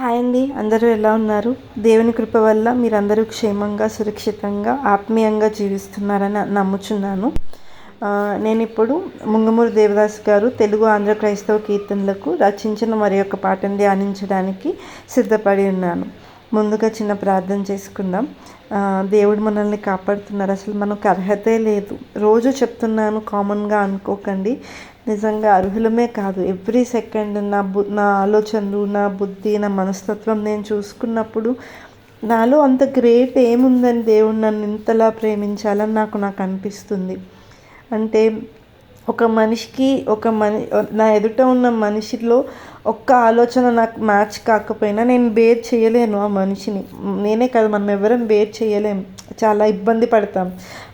Hi అండి అందరూ ఎలా ఉన్నారు? దేవుని కృప వల్ల మీరందరూ క్షేమంగా సురక్షితంగా ఆత్మీయంగా జీవిస్తున్నారని నమ్ముచున్నాను. నేను ఇప్పుడు ముంగమూరు దేవదాస్ గారు తెలుగు ఆంధ్ర క్రైస్తవ కీర్తనలకు రచించిన మరి యొక్క పాటను ధ్యానించడానికి సిద్ధపడి ఉన్నాను. ముందుగా చిన్న ప్రార్థన చేసుకుందాం. దేవుడు మనల్ని కాపాడుతున్నారు. అసలు మనకు అర్హతే లేదు. రోజు చెప్తున్నాను కామన్గా అనుకోకండి. నిజంగా అర్హులమే కాదు. ఎవ్రీ సెకండ్ నా బు నా ఆలోచనలు నా బుద్ధి నా మనస్తత్వం నేను చూసుకున్నప్పుడు నాలో అంత గ్రేట్ ఏముందని దేవుడు నన్ను ఇంతలా ప్రేమించాలని నాకు నాకు అనిపిస్తుంది. అంటే ఒక మనిషికి ఒక మని నా ఎదుట ఉన్న మనిషిలో ఒక్క ఆలోచన నాకు మ్యాచ్ కాకపోయినా నేను బేర్ చేయలేను ఆ మనిషిని. నేనే కాదు మనం ఎవరం బేర్ చేయలేం. చాలా ఇబ్బంది పడతాం.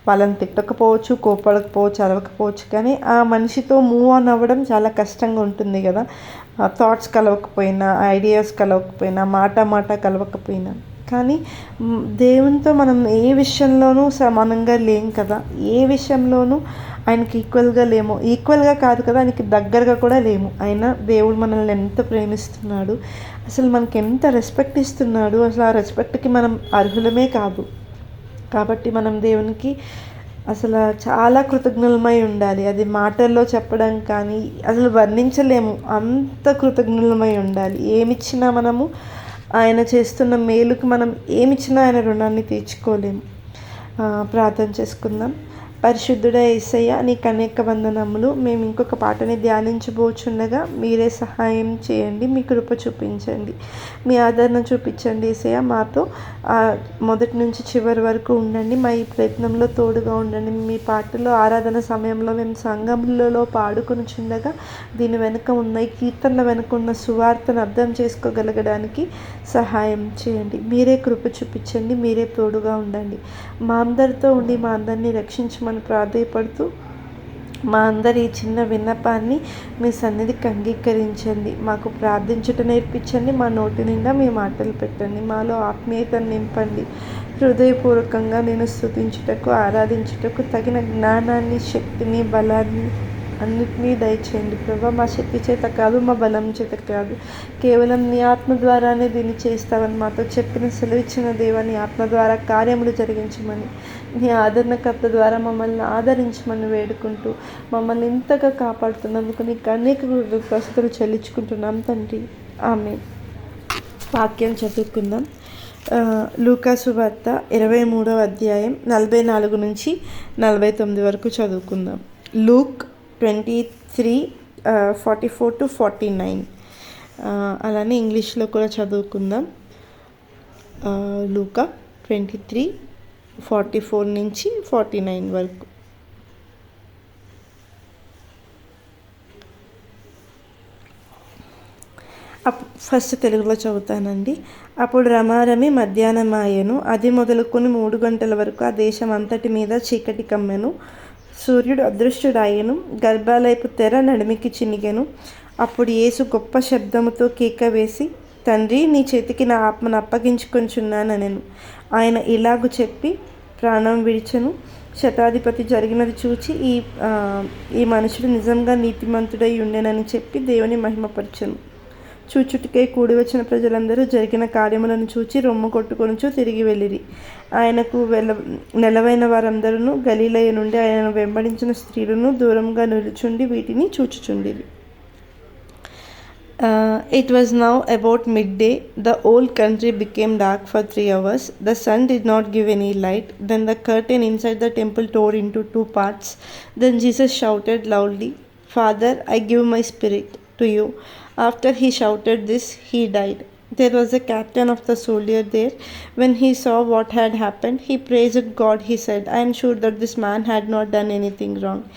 వాళ్ళని తిట్టకపోవచ్చు కోపడకపోవచ్చు అరవకపోవచ్చు కానీ ఆ మనిషితో మూవ్ ఆన్ అవ్వడం చాలా కష్టంగా ఉంటుంది కదా. థాట్స్ కలవకపోయినా ఐడియాస్ కలవకపోయినా మాట మాట కలవకపోయినా. కానీ దేవునితో మనం ఏ విషయంలోనూ సమానంగా లేం కదా. ఏ విషయంలోనూ ఆయనకి ఈక్వల్గా లేము. ఈక్వల్గా కాదు కదా ఆయనకి దగ్గరగా కూడా లేము. అయినా దేవుడు మనల్ని ఎంత ప్రేమిస్తున్నాడు అసలు మనకి ఎంత రెస్పెక్ట్ ఇస్తున్నాడు అసలు ఆ రెస్పెక్ట్కి మనం అర్హులమే కాదు. కాబట్టి మనం దేవునికి అసలు చాలా కృతజ్ఞులమై ఉండాలి. అది మాటల్లో చెప్పడం కానీ అసలు వర్ణించలేము. అంత కృతజ్ఞులమై ఉండాలి. ఏమిచ్చినా మనము ఆయన చేస్తున్న మేలుకి మనం ఏమిచ్చినా ఆయన రుణాన్ని తీర్చుకోలేము. ప్రార్థన చేసుకుందాం. పరిశుద్ధుడ ఏసయ్య నీకు అనేక వందనములు. మేము ఇంకొక పాటని ధ్యానించబోచుండగా మీరే సహాయం చేయండి మీ కృప చూపించండి మీ ఆదరణ చూపించండి ఏసయ్య. మాతో మొదటి నుంచి చివరి వరకు ఉండండి. మా ఈ ప్రయత్నంలో తోడుగా ఉండండి. మీ పాటలో ఆరాధన సమయంలో మేము సంఘములలో పాడుకుని చుండగా దీని వెనుక ఉన్న ఈ కీర్తనల వెనుక ఉన్న సువార్తను అర్థం చేసుకోగలగడానికి సహాయం చేయండి. మీరే కృప చూపించండి మీరే తోడుగా ఉండండి. మా అందరితో ఉండి మా అందరినీ రక్షించమని ప్రార్థపడుతూ మా అందరి ఈ చిన్న విన్నపాన్ని మీ సన్నిధికి అంగీకరించండి. మాకు ప్రార్థించుట నేర్పించండి. మా నోటి నిండా మీ మాటలు పెట్టండి. మాలో ఆత్మీయతను నింపండి. హృదయపూర్వకంగా నేను స్థుతించుటకు ఆరాధించుటకు తగిన జ్ఞానాన్ని శక్తిని బలాన్ని అన్నిటినీ దయచేయండి. ప్రభా మా శక్తి చేత కాదు మా బలం చేత కాదు. కేవలం నీ ఆత్మ ద్వారానే దీన్ని చేస్తామని మాతో చెప్పిన సెలవిచ్చిన దేవాన్ని ఆత్మ ద్వారా కార్యములు జరిగించమని నీ ఆదరణకర్త ద్వారా మమ్మల్ని ఆదరించమని వేడుకుంటూ మమ్మల్ని ఇంతగా కాపాడుతున్నందుకు నీకు అనేక ప్రస్తుతులు చెల్లించుకుంటున్నాం తండ్రి. ఆమె వాక్యం చదువుకుందాం. లూకాసు వార్త ఇరవై మూడవ అధ్యాయం నలభై నాలుగు నుంచి నలభై తొమ్మిది వరకు చదువుకుందాం. Luke twenty three forty four to forty nine. అలానే ఇంగ్లీష్లో కూడా చదువుకుందాం. లూకా ట్వంటీ త్రీ ఫార్టీ ఫోర్ నుంచి ఫార్టీ నైన్ వరకు. అప్ ఫస్ట్ తెలుగులో చదువుతానండి. అప్పుడు రమారమి మధ్యాహ్నమాయను అది మొదలుకొని మూడు గంటల వరకు ఆ దేశం అంతటి మీద చీకటి కమ్మెను. సూర్యుడు అదృష్టుడాయను గర్భాలయపు తెర నడిమికి చినిగెను. అప్పుడు యేసు గొప్ప శబ్దముతో కేక వేసి తండ్రి నీ చేతికి నా ఆత్మను అప్పగించుకొంచున్నానెను ఆయన ఇలాగు చెప్పి ప్రాణం విడిచెను. శతాధిపతి జరిగినది చూచి ఈ ఈ మనుషుడు నిజంగా నీతిమంతుడై ఉండేనని చెప్పి దేవుని మహిమపరచను. చూచుటికై కూడి వచ్చిన ప్రజలందరూ జరిగిన కార్యములను చూచి రొమ్ము కొట్టుకొనుచు తిరిగి వెళ్ళిరి. ఆయనకు వెల నెలవైన వారందరూ గలీలయ నుండి ఆయనను వెంబడించిన స్త్రీలను దూరంగా నిలుచుండి వీటిని చూచుచుండిరి. Uh, it was now about midday. The whole country became dark for three hours. The sun did not give any light. Then the curtain inside the temple tore into two parts. Then Jesus shouted loudly, Father, I give my spirit to you. After he shouted this, he died. There was a captain of the soldier there. When he saw what had happened, he praised God. He said, I am sure that this man had not done anything wrong.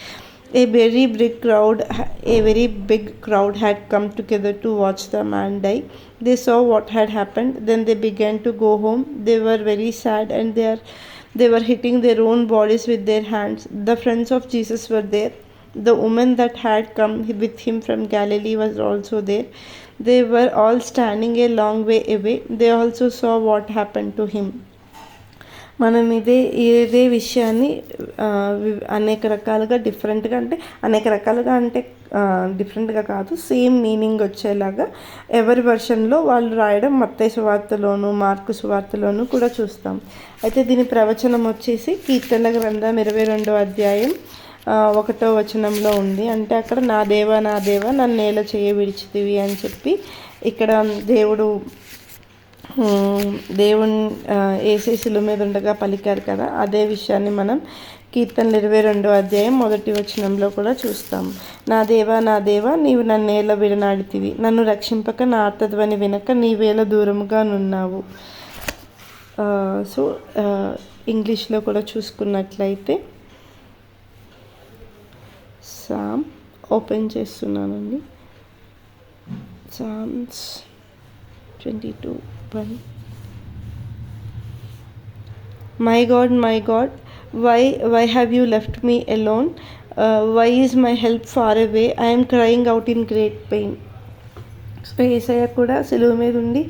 A very big crowd, a very big crowd had come together to watch the man die. They saw what had happened. Then they began to go home. They were very sad and they are, they were hitting their own bodies with their hands. The friends of Jesus were there. The woman that had come with him from Galilee was also there. They were all standing a long way away. They also saw what happened to him. మనం ఇదే ఇదే విషయాన్ని వి- అనేక రకాలుగా డిఫరెంట్గా అంటే అనేక రకాలుగా అంటే డిఫరెంట్గా కాదు సేమ్ మీనింగ్ వచ్చేలాగా ఎవరి వర్షన్లో వాళ్ళు రాయడం మత్తయ్య సువార్తలోను మార్కు సువార్తలోను కూడా చూస్తాం. అయితే దీని ప్రవచనం వచ్చేసి కీర్తన గ్రంథం ఇరవై రెండో అధ్యాయం ఒకటో వచనంలో ఉంది. అంటే అక్కడ నా దేవ నా దేవ నన్ను నేల చేయ విడిచితివి అని చెప్పి ఇక్కడ దేవుడు దేవుని ఏసేసుల మీద ఉండగా పలికారు కదా అదే విషయాన్ని మనం కీర్తనలు ఇరవై రెండో అధ్యాయం మొదటి వచనంలో కూడా చూస్తాం. నా దేవా నా దేవా నీవు నన్ను ఏల విడనాడితివి. నన్ను రక్షింపక నా ఆర్తధ్వని వినక నీవేళ దూరముగా నున్నావు. సో ఇంగ్లీష్లో కూడా చూసుకున్నట్లయితే సామ్ ఓపెన్ చేస్తున్నానండి. Psalms twenty two. One my God my God why why have you left me alone why is my help far away I'm crying out in great pain so Yesayya కూడా సెలువు మీద ఉండి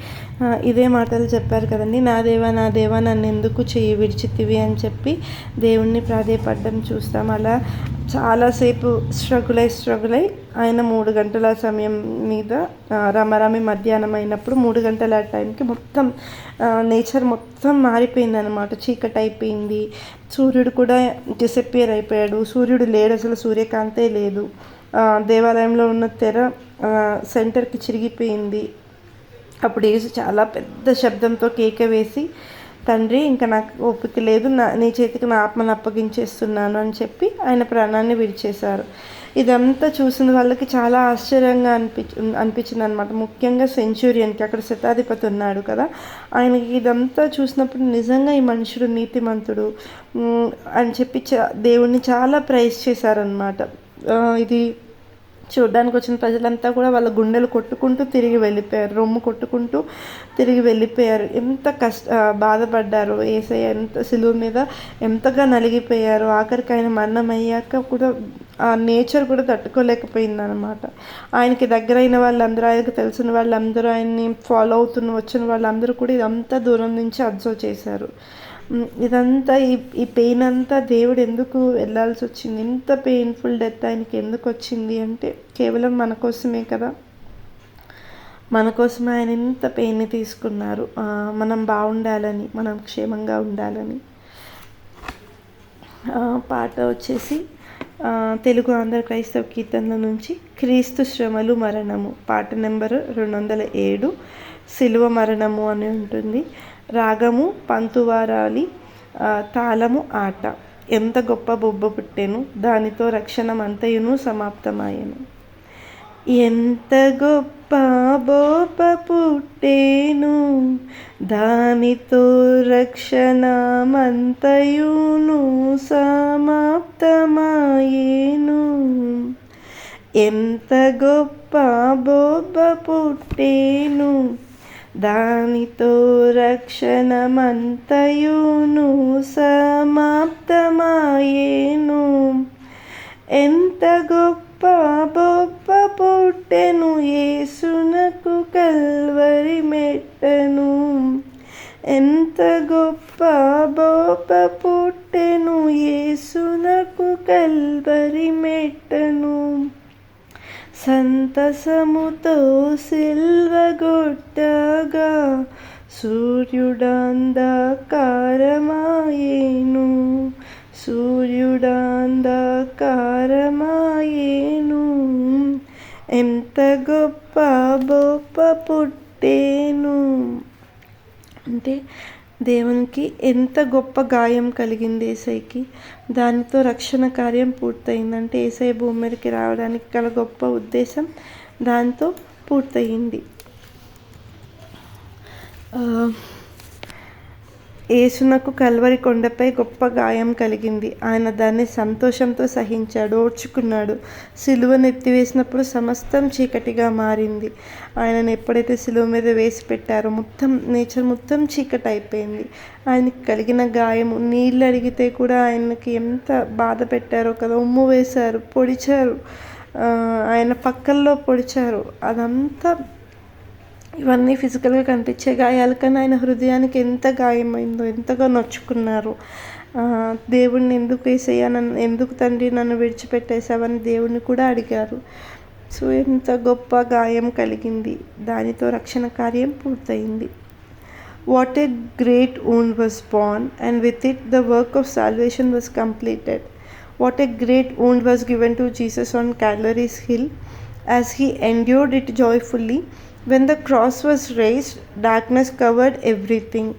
ఇదే మాటలు చెప్పారు కదండి నా దేవా నా దేవా నన్ను ఎందుకు చెయ్యి విడిచితివి? అని చెప్పి దేవుణ్ణి ప్రాధేయపడ్డం చూస్తాం. అలా చాలాసేపు స్ట్రగుల్ అయి స్ట్రగుల్ అయి ఆయన మూడు గంటల సమయం మీద రమరమి మధ్యాహ్నం అయినప్పుడు మూడు గంటల టైంకి మొత్తం నేచర్ మొత్తం మారిపోయింది అనమాట చీకటి అయిపోయింది. సూర్యుడు కూడా డిసప్పియర్ అయిపోయాడు. సూర్యుడు లేడు అసలు సూర్యకాంతే లేదు. దేవాలయంలో ఉన్న తెర సెంటర్కి చిరిగిపోయింది. అప్పుడు వేసి చాలా పెద్ద శబ్దంతో కేక వేసి తండ్రి ఇంకా నాకు ఓపిక లేదు నా నీ చేతికి నా ఆత్మను అప్పగించేస్తున్నాను అని చెప్పి ఆయన ప్రాణాన్ని విడిచేశారు. ఇదంతా చూసిన వాళ్ళకి చాలా ఆశ్చర్యంగా అనిపించి అనిపించింది అనమాట ముఖ్యంగా సెంచురియన్కి అక్కడ శతాధిపతి ఉన్నాడు కదా. ఆయనకి ఇదంతా చూసినప్పుడు నిజంగా ఈ మనుషుడు నీతిమంతుడు అని చెప్పి దేవుణ్ణి చాలా ప్రైజ్ చేశారనమాట ఇది చూడడానికి వచ్చిన ప్రజలంతా కూడా వాళ్ళ గుండెలు కొట్టుకుంటూ తిరిగి వెళ్ళిపోయారు రొమ్ము కొట్టుకుంటూ తిరిగి వెళ్ళిపోయారు. ఎంత కష్ట బాధపడ్డారు ఏసై ఎంత సిలువు మీద ఎంతగా నలిగిపోయారు. ఆఖరికి ఆయన మరణం అయ్యాక కూడా ఆ నేచర్ కూడా తట్టుకోలేకపోయింది అనమాట ఆయనకి దగ్గరైన వాళ్ళందరూ ఆయనకు తెలిసిన వాళ్ళందరూ ఆయన్ని ఫాలో అవుతున్న వచ్చిన వాళ్ళందరూ కూడా ఇదంతా దూరం నుంచి అబ్జర్వ్ చేశారు. ఇదంతా ఈ ఈ పెయిన్ అంతా దేవుడు ఎందుకు వెళ్ళాల్సి వచ్చింది? ఇంత పెయిన్ఫుల్ డెత్ ఆయనకి ఎందుకు వచ్చింది అంటే కేవలం మన కోసమే కదా. మన కోసమే ఆయన ఇంత పెయిన్ని తీసుకున్నారు. మనం బాగుండాలని మనం క్షేమంగా ఉండాలని. పాట వచ్చేసి తెలుగు ఆంధ్ర క్రైస్తవ కీర్తనల నుంచి క్రీస్తు శ్రమలు మరణము. పాట నెంబరు రెండు వందల ఏడు సిలువ మరణము అని ఉంటుంది. రాగము పంతువారాలి తాళము ఆట. ఎంత గొప్ప బొబ్బ పుట్టెను దానితో రక్షణమంతయును సమాప్తమాయను. ఎంత గొప్ప బొబ్బ పుట్టేను దానితో రక్షణమంతయును సమాప్తమాయేను. ఎంత గొప్ప బోబ పుట్టేను దానితో రక్షణమంతయును సమాప్తమాయేను. ఎంత గొప్ప బొప్ప పుట్టెను యేసునకు కల్వరి మెట్టను. ఎంత గొప్ప బొప్ప పుట్టెను యేసునకు కల్వరి మెట్టను. సంతసముతో సిల్వగొట్టగా సూర్యుడంధకారమాయేను సూర్యుడంధకారమాయేను ఎంత గొప్ప బొప్ప పుట్టేను. అంటే దేవునికి ఎంత గొప్ప గాయం కలిగింది ఏసైకి. దానితో రక్షణ కార్యం పూర్తయిందంటే ఏసై భూమి మీదకి రావడానికి గల గొప్ప ఉద్దేశం దాంతో పూర్తయింది. యేసునకు కల్వరి కొండపై గొప్ప గాయం కలిగింది. ఆయన దాన్ని సంతోషంతో సహించాడు ఓర్చుకున్నాడు. సిలువను ఎత్తివేసినప్పుడు సమస్తం చీకటిగా మారింది. ఆయనను ఎప్పుడైతే సిలువ మీద వేసి పెట్టారో మొత్తం నేచర్ మొత్తం చీకటి అయిపోయింది ఆయనకి కలిగిన గాయము నీళ్ళు అడిగితే కూడా ఆయనకి ఎంత బాధ పెట్టారో కదా ఉమ్ము వేశారు పొడిచారు. ఆయన పక్కల్లో పొడిచారు. అదంతా ఇవన్నీ ఫిజికల్గా కనిపించే గాయాలు కానీ ఆయన హృదయానికి ఎంత గాయమైందో ఎంతగా నొచ్చుకున్నారు. దేవుణ్ణి ఎందుకు వేసేయా నన్ను ఎందుకు తండ్రి నన్ను విడిచిపెట్టేశావని దేవుణ్ణి కూడా అడిగారు. సో ఎంత గొప్ప గాయం కలిగింది. దానితో రక్షణ కార్యం పూర్తయింది. What a great one was born and with it the work of salvation was completed what a great wound was given to Jesus on Calvary's hill as he endured it joyfully When the cross was raised, darkness covered everything.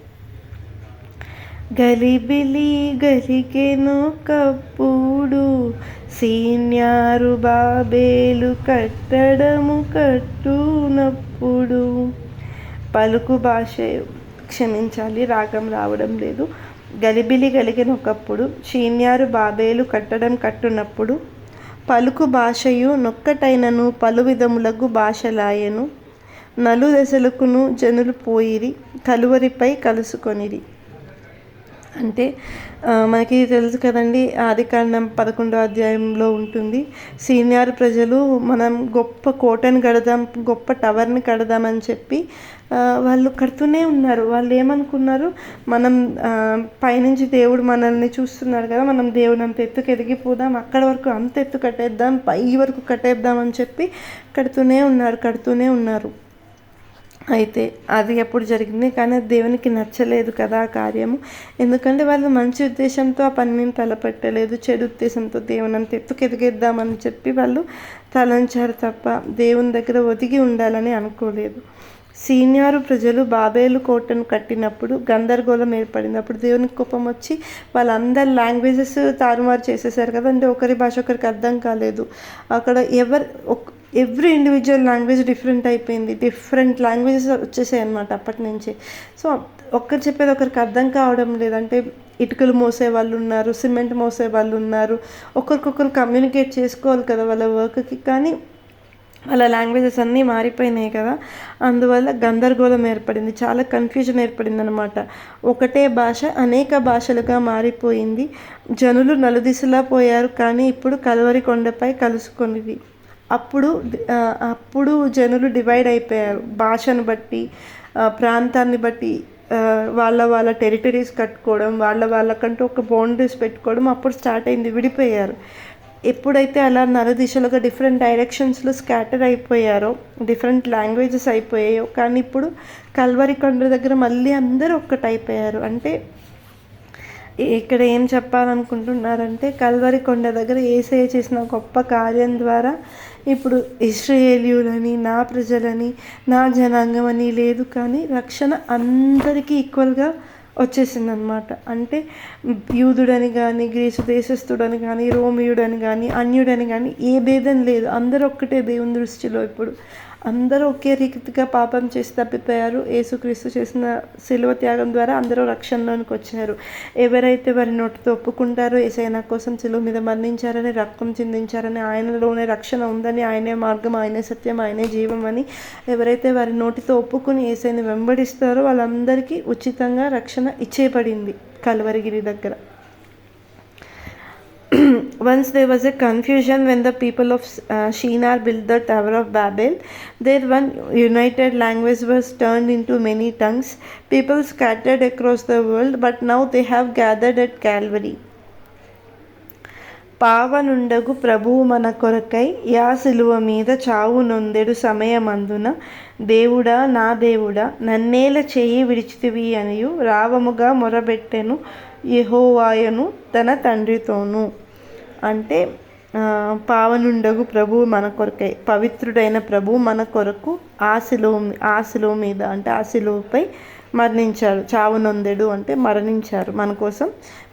గలిబిలి గలిగెను కప్పుడు సీన్యారు బాబేలు కట్టడము కట్టునప్పుడు. పలుకు భాష క్షమించాలి రాగం రావడం లేదు. గలిబిలి గలిగిన ఒకప్పుడు సీన్యారు బాబేలు కట్టడం కట్టునప్పుడు. పలుకు భాషయు నొక్కటైనను పలు విధములకు భాషలాయను. నలు దశలకును జనులు పోయిరి కలువరిపై కలుసుకొనిరి. అంటే మనకి తెలుసు కదండి ఆదికాండం పదకొండో అధ్యాయంలో ఉంటుంది సీనియర్ ప్రజలు మనం గొప్ప కోటను కడదాం గొప్ప టవర్ని కడదామని చెప్పి వాళ్ళు కడుతూనే ఉన్నారు. వాళ్ళు ఏమనుకున్నారు? మనం పైనుంచి దేవుడు మనల్ని చూస్తున్నారు కదా మనం దేవుడు అంత ఎత్తుకు ఎదిగిపోదాం అక్కడ వరకు అంత ఎత్తు కట్టేద్దాం పై వరకు కట్టేద్దాం అని చెప్పి కడుతూనే ఉన్నారు కడుతూనే ఉన్నారు. అయితే అది ఎప్పుడు జరిగింది కానీ దేవునికి నచ్చలేదు కదా ఆ కార్యము. ఎందుకంటే వాళ్ళు మంచి ఉద్దేశంతో ఆ పనిని తలపెట్టలేదు చెడు ఉద్దేశంతో దేవుని అంత ఎదిగేద్దామని చెప్పి వాళ్ళు తలంచారు తప్ప దేవుని దగ్గర ఒదిగి ఉండాలని అనుకోలేదు. సీనియర్ ప్రజలు బాబేలు కోటను కట్టినప్పుడు గందరగోళం ఏర్పడింది అప్పుడు దేవునికి కోపం వచ్చి వాళ్ళందరి లాంగ్వేజెస్ తారుమారు చేసేసారు కదా అంటే ఒకరి భాష ఒకరికి అర్థం కాలేదు. అక్కడ ఎవరు ఎవ్రీ ఇండివిజువల్ లాంగ్వేజ్ డిఫరెంట్ అయిపోయింది. డిఫరెంట్ లాంగ్వేజెస్ వచ్చేసాయి అనమాట అప్పటి నుంచి. సో ఒక్కరు చెప్పేది ఒకరికి అర్థం కావడం లేదంటే ఇటుకలు మోసే వాళ్ళు ఉన్నారు సిమెంట్ మోసే వాళ్ళు ఉన్నారు. ఒకరికొకరు కమ్యూనికేట్ చేసుకోవాలి కదా వాళ్ళ వర్క్కి కానీ వాళ్ళ లాంగ్వేజెస్ అన్నీ మారిపోయినాయి కదా. అందువల్ల గందరగోళం ఏర్పడింది. చాలా కన్ఫ్యూజన్ ఏర్పడింది అనమాట ఒకటే భాష అనేక భాషలుగా మారిపోయింది. జనులు నలుదిశలా పోయారు. కానీ ఇప్పుడు కలవరి కొండపై కలుసుకొనివి. అప్పుడు అప్పుడు జనులు డివైడ్ అయిపోయారు. భాషను బట్టి ప్రాంతాన్ని బట్టి వాళ్ళ వాళ్ళ టెరిటరీస్ కట్టుకోవడం వాళ్ళ వాళ్ళకంటూ ఒక బౌండరీస్ పెట్టుకోవడం అప్పుడు స్టార్ట్ అయింది విడిపోయారు. ఎప్పుడైతే అలా నరదిశలుగా డిఫరెంట్ డైరెక్షన్స్లో స్కాటర్ అయిపోయారో డిఫరెంట్ లాంగ్వేజెస్ అయిపోయాయో కానీ ఇప్పుడు కల్వరి కొండ దగ్గర మళ్ళీ అందరూ ఒక్కటైపోయారు. అంటే ఇక్కడ ఏం చెప్పాలనుకుంటున్నారంటే కల్వరి కొండ దగ్గర ఏసఐ చేసిన గొప్ప కార్యం ద్వారా ఇప్పుడు ఇస్రాయేలియులని నా ప్రజలని నా జనాంగం అని లేదు కానీ రక్షణ అందరికీ ఈక్వల్గా వచ్చేసింది అనమాట అంటే యూదుడని కానీ గ్రీసు దేశస్థుడని కానీ రోమియుడని కానీ అన్యుడని కానీ ఏ భేదం లేదు. అందరూ ఒక్కటే దేవుని దృష్టిలో ఇప్పుడు. అందరూ ఒకే రీతిగా పాపం చేసి తప్పిపోయారు. యేసుక్రీస్తు చేసిన శిలువ త్యాగం ద్వారా అందరూ రక్షణలోనికి వచ్చారు ఎవరైతే వారి నోటితో ఒప్పుకుంటారో ఏసైనా కోసం శిలువ మీద మరణించారని రక్తం చిందించారని ఆయనలోనే రక్షణ ఉందని ఆయనే మార్గం ఆయనే సత్యం ఆయనే జీవం అని ఎవరైతే వారి నోటితో ఒప్పుకుని ఏసైని వెంబడిస్తారో వాళ్ళందరికీ ఉచితంగా రక్షణ ఇచ్చేయబడింది కల్వరిగిరి దగ్గర. Once there was a confusion when the people of uh, Shinar built the Tower of Babel. Their one united language was turned into many tongues. People scattered across the world, but now they have gathered at Calvary. పావనుండగు ప్రభువు మన కొరకై yeah సిలువ మీద చావు నొందెడు సమయమందున దేవుడా నా దేవుడా నన్నేల చేయి విడిచితివి అనియు రావముగా మొరబెట్టెను యహోవాయను తన తండ్రితోనూ అంటే పావనుండగు ప్రభువు మన కొరకై పవిత్రుడైన ప్రభువు మన కొరకు ఆశలో ఆశలో మీద అంటే ఆ మరణించాడు. మరణించారు చావు నొందెడు అంటే మరణించారు. మన కోసం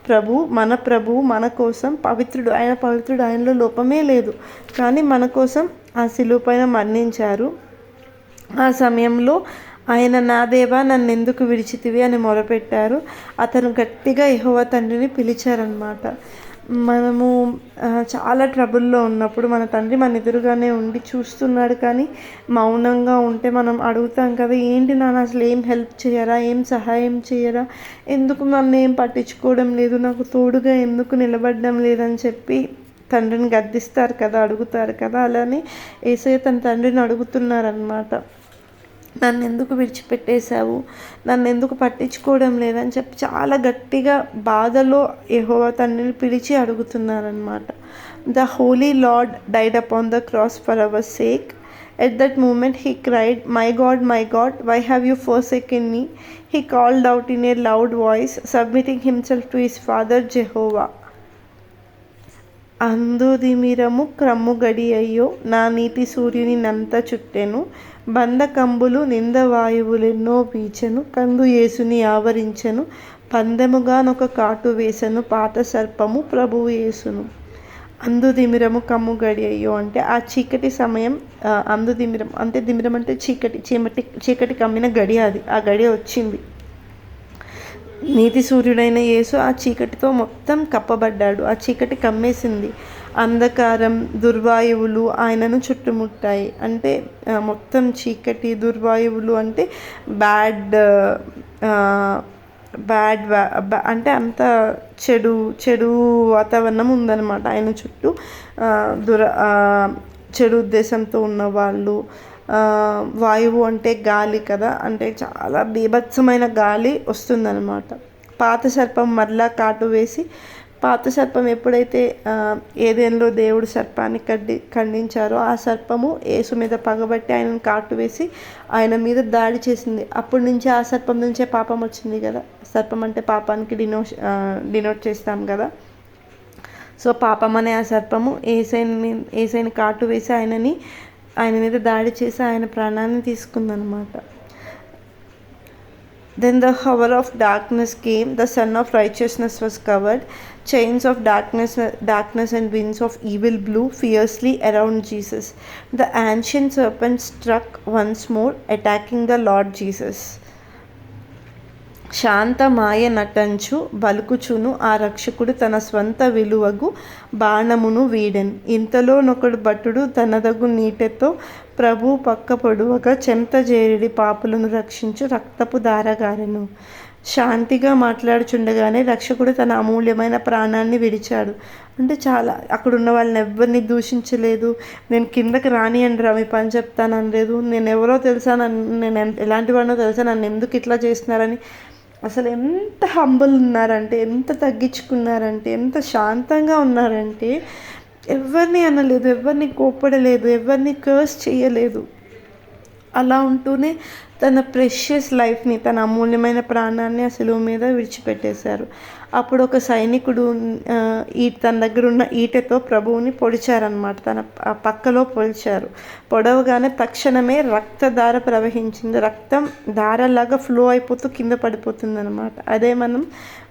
ప్రభు మన ప్రభువు మన కోసం పవిత్రుడు ఆయన పవిత్రుడు ఆయనలో లోపమే లేదు. కానీ మన కోసం ఆ శిలువపైన మరణించారు. ఆ సమయంలో ఆయన నా దేవా నన్ను ఎందుకు విడిచితివి? అని మొరపెట్టారు. అతను గట్టిగా యహోవ తండ్రిని పిలిచారనమాట మనము చాలా ట్రబుల్లో ఉన్నప్పుడు మన తండ్రి మన ఎదురుగానే ఉండి చూస్తున్నాడు కానీ మౌనంగా ఉంటే మనం అడుగుతాం కదా ఏంటి నాన్న అసలు ఏం హెల్ప్ చేయరా? ఏం సహాయం చేయరా? ఎందుకు నన్ను ఏం పట్టించుకోవడం లేదు? నాకు తోడుగా ఎందుకు నిలబడడం లేదని చెప్పి తండ్రిని గద్దిస్తారు కదా అడుగుతారు కదా. అలానే ఏసయ్య తన తండ్రిని అడుగుతున్నారనమాట నన్ను ఎందుకు విడిచిపెట్టేశావు? నన్ను ఎందుకు పట్టించుకోవడం లేదని చెప్పి చాలా గట్టిగా బాధలో యెహోవా తండ్రిని పిలిచి అడుగుతున్నారనమాట the holy Lord died upon the cross for our sake. At that moment he cried my God my God why have you forsaken me he called out in a loud voice submitting himself to his father Jehovah. అందుదిమిరము క్రమ్ము గడి అయ్యో నా నీతి సూర్యుని నంత చుట్టెను బంధకంబులు నిందవాయువులెన్నో పీచెను. కందు యేసుని ఆవరించెను. పందెముగానొక కాటు వేసెను. పాత సర్పము ప్రభువు యేసును. అందుదిమిరము కమ్ము గడి అయ్యో అంటే ఆ చీకటి సమయం అందుదిమిరం అంటే దిమిరం అంటే చీకటి చీమటి చీకటి కమ్మిన గడి అది. ఆ గడి వచ్చింది. నీతి సూర్యుడైన యేసు ఆ చీకటితో మొత్తం కప్పబడ్డాడు. ఆ చీకటి కమ్మేసింది. అంధకారం దుర్వాయువులు ఆయనను చుట్టుముట్టాయి. అంటే మొత్తం చీకటి దుర్వాయువులు అంటే బ్యాడ్ బ్యాడ్ అంటే అంత చెడు చెడు వాతావరణం ఉందన్నమాట. ఆయన చుట్టూ దుర చెడు ఉద్దేశంతో ఉన్నవాళ్ళు వాళ్ళు వాయువు అంటే గాలి కదా. అంటే చాలా బీభత్సమైన గాలి వస్తుందన్నమాట. పాత సర్పం మరలా కాటు వేసి పాత సర్పం ఎప్పుడైతే ఆ, దేవుడు సర్పాన్ని కడ్డి ఖండించారో ఆ సర్పము యేసు మీద పగబట్టి ఆయనను కాటు వేసి ఆయన మీద దాడి చేసింది. అప్పటి నుంచి ఆ సర్పం నుంచే పాపం వచ్చింది కదా. సర్పం అంటే పాపానికి డినో డినోట్ చేస్తాం కదా. సో పాపం అనే ఆ సర్పము. ఏసైని ఏసైని కాటు వేసి ఆయనని ఆయన మీద దాడి చేసి ఆయన ప్రాణాన్ని తీసుకుందనమాట then the hour of darkness came the sun of righteousness was covered chains of darkness darkness and winds of evil blew fiercely around Jesus the ancient serpent struck once more attacking the Lord Jesus శాంతమాయ నటంచు బలుకుచును ఆ రక్షకుడు తన స్వంత విలువగు బాణమును వీడెన్. ఇంతలోనొకడు భటుడు తనదగు నీటెతో ప్రభు పక్క పొడువగా చెంత జేరిడి పాపులను రక్షించు రక్తపు దారగారెను. శాంతిగా మాట్లాడుచుండగానే రక్షకుడు తన అమూల్యమైన ప్రాణాన్ని విడిచాడు. అంటే చాలా అక్కడ ఉన్న వాళ్ళని ఎవరిని దూషించలేదు. నేను కిందకి రానియండి రా మీ పని చెప్తాను అనలేదు నేను ఎవరో తెలుసా నన్ను నేను ఎలాంటి వాడినో తెలుసా నన్ను ఎందుకు ఇట్లా చేస్తున్నారని. అసలు ఎంత హంబుల్ ఉన్నారంటే ఎంత తగ్గించుకున్నారంటే ఎంత శాంతంగా ఉన్నారంటే ఎవరిని అనలేదు ఎవరిని కోపడలేదు ఎవరిని కర్స్ చేయలేదు. అలా ఉంటూనే తన ప్రెషియస్ లైఫ్ని తన అమూల్యమైన ప్రాణాన్ని ఆ సెలువు మీద విడిచిపెట్టేశారు. అప్పుడు ఒక సైనికుడు ఈ తన దగ్గర ఉన్న ఈటెతో ప్రభువుని పొడిచారనమాట తన ఆ పక్కలో పొడిచారు. పొడవగానే తక్షణమే రక్తధార ప్రవహించింది. రక్తం ధారలాగా ఫ్లో అయిపోతూ కింద పడిపోతుంది అనమాట అదే మనం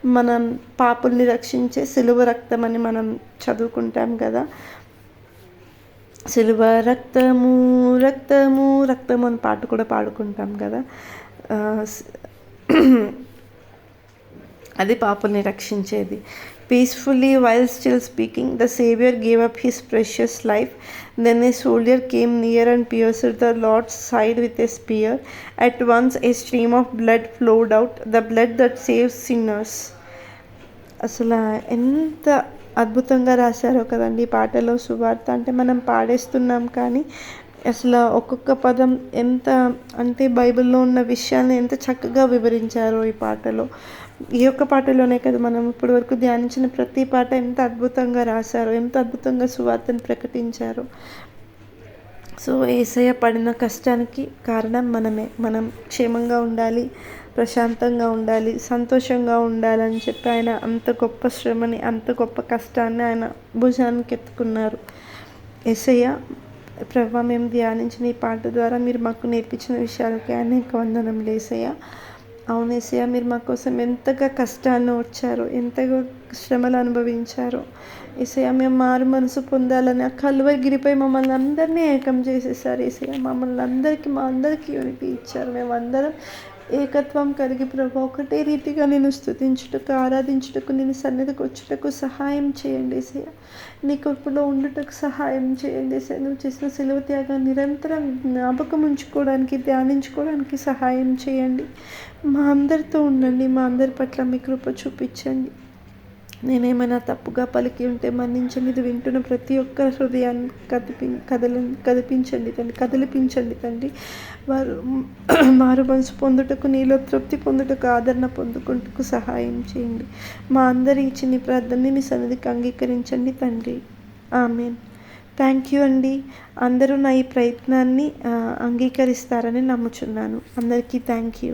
మనం పాపుల్ని రక్షించే సిలువ రక్తం అని మనం చదువుకుంటాం కదా సిలువ రక్తము రక్తము రక్తము అని పాట కూడా పాడుకుంటాం కదా. అది పాపల్ని రక్షించేది. Peacefully while still speaking the saviour gave up his precious life then a soldier came near and pierced the Lord's side with a spear at once a stream of blood flowed out the blood that saves sinners అసలు ఎంత అద్భుతంగా రాశారు కదండి పాటలో సువార్త. అంటే మనం పాడేస్తున్నాం కానీ అసలు ఒక్కొక్క పదం ఎంత అంటే బైబిల్లో ఉన్న విషయాన్ని ఎంత చక్కగా వివరించారో ఈ పాటలో. ఈ యొక్క పాటలోనే కదా మనం ఇప్పటి వరకు ధ్యానించిన ప్రతి పాట ఎంత అద్భుతంగా రాశారో ఎంత అద్భుతంగా సువార్తను ప్రకటించారో. సో ఏసయ్య పడిన కష్టానికి కారణం మనమే. మనం క్షేమంగా ఉండాలి ప్రశాంతంగా ఉండాలి సంతోషంగా ఉండాలని చెప్పి ఆయన అంత గొప్ప శ్రమని అంత గొప్ప కష్టాన్ని ఆయన భుజానికి ఎత్తుకున్నారు. ఏసయ్య ప్రభా మేము ధ్యానించిన ఈ పాట ద్వారా మీరు మాకు నేర్పించిన విషయాలకి అనేక వందనం లేసయ్య అవును ఏసయ్య మీరు మా కోసం ఎంతగా కష్టాన్ని వచ్చారు ఎంతగా శ్రమలు అనుభవించారు. ఏసయ్య మేము మారు మనసు పొందాలని ఆ కలువగిరిపై మమ్మల్ని అందరినీ ఏకం చేసేసారు. ఏసయ్య మమ్మల్ని అందరికీ మా అందరికీ యూనిటీ ఇచ్చారు. మేమందరం ఏకత్వం కలిగి ప్రభు ఒకటే రీతిగా నేను స్థుతించుటకు ఆరాధించుటకు నేను సన్నిధికి వచ్చుటకు సహాయం చేయండి సయ నీ కృపలో ఉండుటకు సహాయం చేయండి సయ నువ్వు చేసిన సెలవు త్యాగాన్ని నిరంతరం జ్ఞాపకం ఉంచుకోవడానికి ధ్యానించుకోవడానికి సహాయం చేయండి. మా అందరితో ఉండండి మా అందరి పట్ల మీ కృప చూపించండి. నేనేమైనా తప్పుగా పలికి ఉంటే మన్నించండి ఇది వింటున్న ప్రతి ఒక్కరి హృదయాన్ని కదిపి కదలి కదిపించండి తండ్రి కదిలిపించండి తండ్రి. వారు మారు మనసు పొందుటకు నీలో తృప్తి పొందుటకు ఆదరణ పొందుకుంటకు సహాయం చేయండి. మా అందరి చిన్ని ప్రార్థనని మీ సన్నిధికి అంగీకరించండి తండ్రి. ఆమె థ్యాంక్ యూ అండి. అందరూ నా ఈ ప్రయత్నాన్ని అంగీకరిస్తారని నమ్ముచున్నాను. అందరికీ థ్యాంక్ యూ.